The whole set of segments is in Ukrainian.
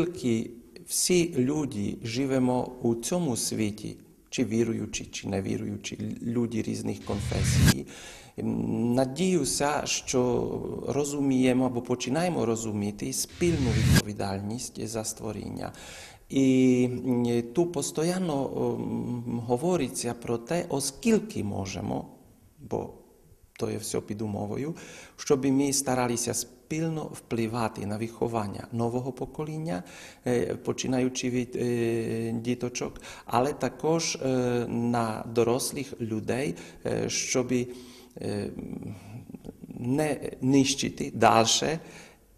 оскільки всі люди живемо у цьому світі, чи віруючі, чи невіруючі, люди різних конфесій, надіюся, що розуміємо або починаємо розуміти спільну відповідальність за створіння. І м, тут постійно м, говориться про те, оскільки можемо, бо то є все під умовою, щоб ми старалися спільно впливати на виховання нового покоління, починаючи від діточок, але також на дорослих людей, щоб не нищити далі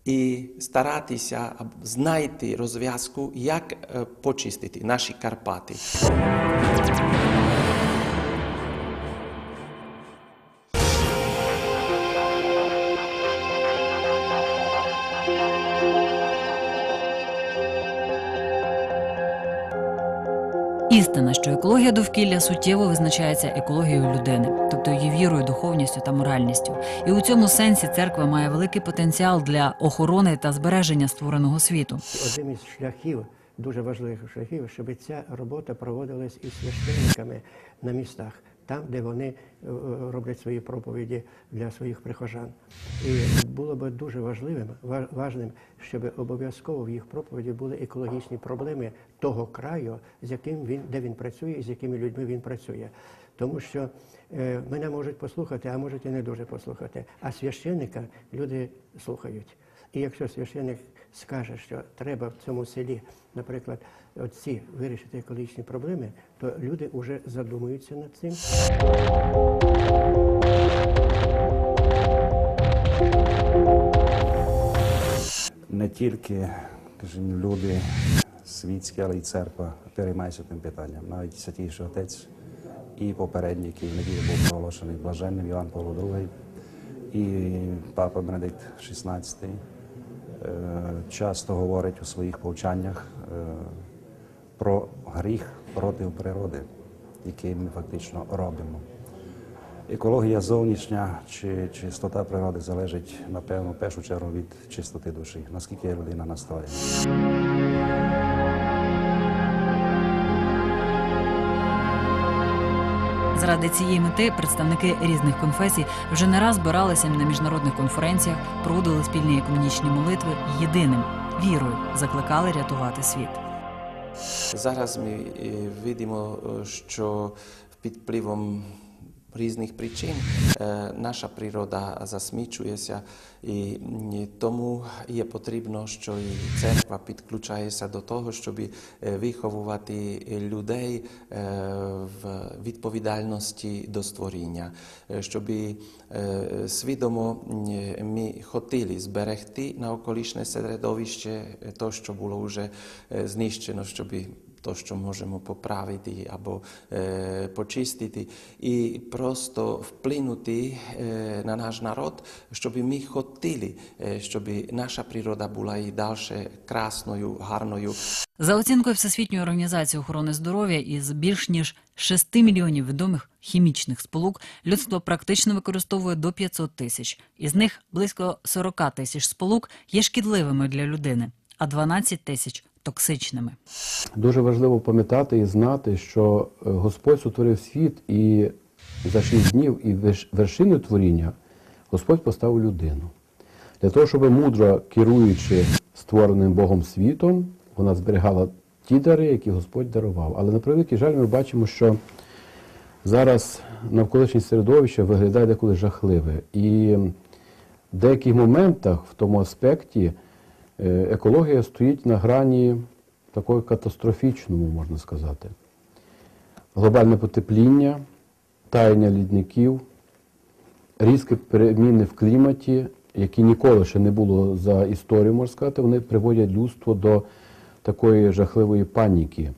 і старатися знайти розв'язку, як почистити наші Карпати. Істина, що екологія довкілля суттєво визначається екологією людини, тобто її вірою, духовністю та моральністю. І у цьому сенсі церква має великий потенціал для охорони та збереження створеного світу. Одним із шляхів, дуже важливих шляхів, щоб ця робота проводилась із священниками на містах, там, де вони е, роблять свої проповіді для своїх прихожан. І було би дуже важливим, ва- важним, щоб обов'язково в їх проповіді були екологічні проблеми того краю, з яким він, де він працює і з якими людьми він працює. Тому що е, мене можуть послухати, а можуть і не дуже послухати. А священника люди слухають. І якщо священник скаже, що треба в цьому селі, наприклад, оці вирішити екологічні проблеми, то люди вже задумуються над цим. не тільки скажімо, люди світські, але й церква переймається тим питанням. Навіть Святійший Отець і попередній, який в був проголошений блаженним Іван Павло II, і Папа Бенедикт XVI часто говорить у своїх повчаннях е, про гріх проти природи, який ми фактично робимо. Екологія зовнішня чи чистота природи залежить, напевно, в першу чергу від чистоти душі, наскільки людина настроєна. Заради цієї мети представники різних конфесій вже не раз збиралися на міжнародних конференціях, проводили спільні економічні молитви єдиним вірою, закликали рятувати світ. Зараз ми е, видимо, е, що під впливом різних причин. Е, наша природа засмічується, і тому є потрібно, що і церква підключається до того, щоб е, виховувати людей е, в відповідальності до створіння, щоб свідомо ми хотіли зберегти навколишнє середовище, е, то, що було вже знищено, щоб то, що можемо поправити або е, почистити, і просто вплинути е, на наш народ, щоб ми хотіли, е, щоб наша природа була і далі красною, гарною. За оцінкою Всесвітньої організації охорони здоров'я, із більш ніж 6 мільйонів відомих хімічних сполук людство практично використовує до 500 тисяч. Із них близько 40 тисяч сполук є шкідливими для людини, а 12 тисяч токсичними. Дуже важливо пам'ятати і знати, що е, Господь сотворив світ і за шість днів і верш- вершиною творіння Господь поставив людину. Для того, щоб мудро керуючи створеним Богом світом, вона зберігала ті дари, які Господь дарував. Але на превеликий жаль, ми бачимо, що зараз навколишнє середовище виглядає деколи жахливе. І в деяких моментах в тому аспекті екологія стоїть на грані такої катастрофічному, можна сказати. Глобальне потепління, таяння лідників, різкі переміни в кліматі, які ніколи ще не було за історію, можна сказати, вони приводять людство до такої жахливої паніки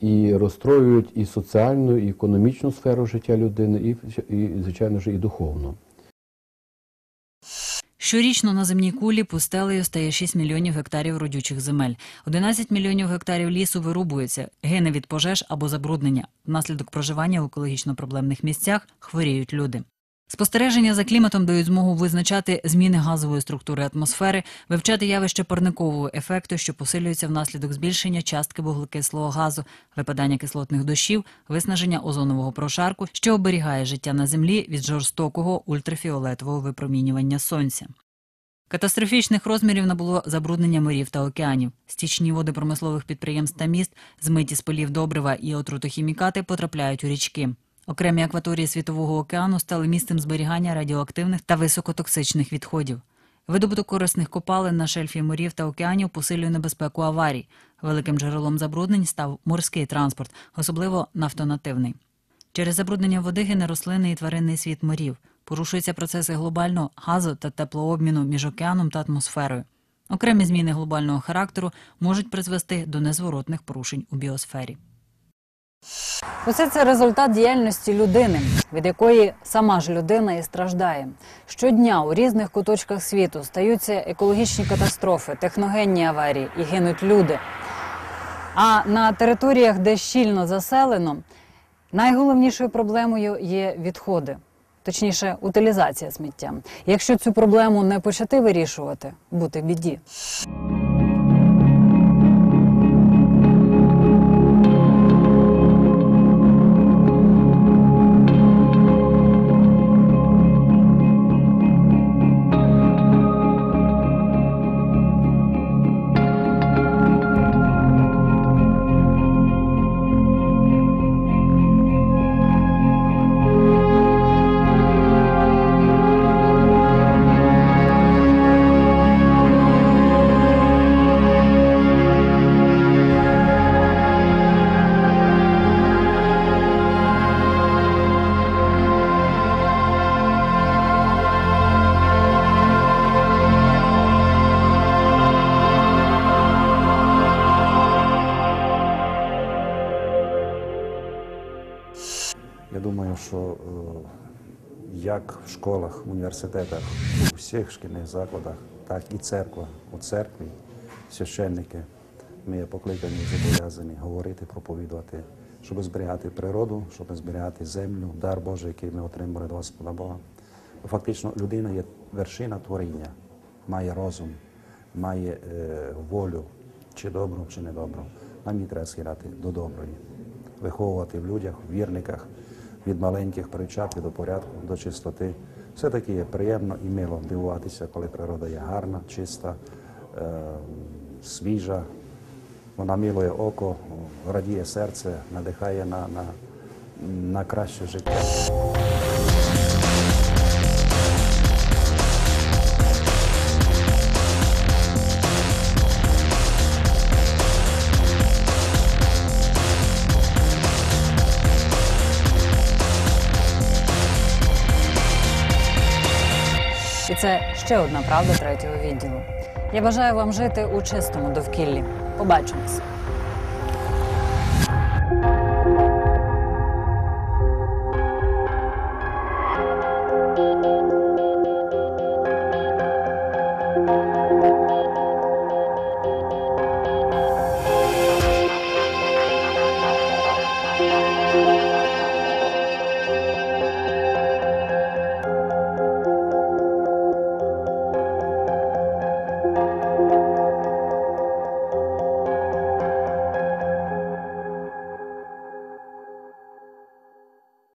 і розстроюють і соціальну, і економічну сферу життя людини, і, і звичайно ж, і духовну. Щорічно на земній кулі пустелею стає 6 мільйонів гектарів родючих земель. 11 мільйонів гектарів лісу вирубується, гине від пожеж або забруднення. Внаслідок проживання в екологічно проблемних місцях хворіють люди. Спостереження за кліматом дають змогу визначати зміни газової структури атмосфери, вивчати явище парникового ефекту, що посилюється внаслідок збільшення частки вуглекислого газу, випадання кислотних дощів, виснаження озонового прошарку, що оберігає життя на землі від жорстокого ультрафіолетового випромінювання сонця. Катастрофічних розмірів набуло забруднення морів та океанів. Стічні води промислових підприємств та міст, змиті з полів добрива і отрутохімікати потрапляють у річки. Окремі акваторії Світового океану стали місцем зберігання радіоактивних та високотоксичних відходів. Видобуток корисних копалин на шельфі морів та океанів посилює небезпеку аварій. Великим джерелом забруднень став морський транспорт, особливо нафтонативний. Через забруднення води гине рослинний і тваринний світ морів. Порушуються процеси глобального газу та теплообміну між океаном та атмосферою. Окремі зміни глобального характеру можуть призвести до незворотних порушень у біосфері. Усе це результат діяльності людини, від якої сама ж людина і страждає. Щодня у різних куточках світу стаються екологічні катастрофи, техногенні аварії і гинуть люди. А на територіях, де щільно заселено, найголовнішою проблемою є відходи, точніше, утилізація сміття. Якщо цю проблему не почати вирішувати, бути біді. Як в школах, університетах, у всіх шкільних закладах, так і церква. У церкві священники ми є покликані зобов'язані говорити, проповідувати, щоб зберігати природу, щоб зберігати землю, дар Божий, який ми отримали від Господа Бога. Фактично, людина є вершина творіння, має розум, має е, волю, чи добру, чи недобру. Нам її треба схиляти до доброї виховувати в людях, в вірниках, від маленьких причат до порядку, до чистоти. Все-таки є приємно і мило дивуватися, коли природа є гарна, чиста, е, свіжа. Вона милує око, радіє серце, надихає на, на, на краще життя. Це ще одна правда третього відділу. Я бажаю вам жити у чистому довкіллі. Побачимось.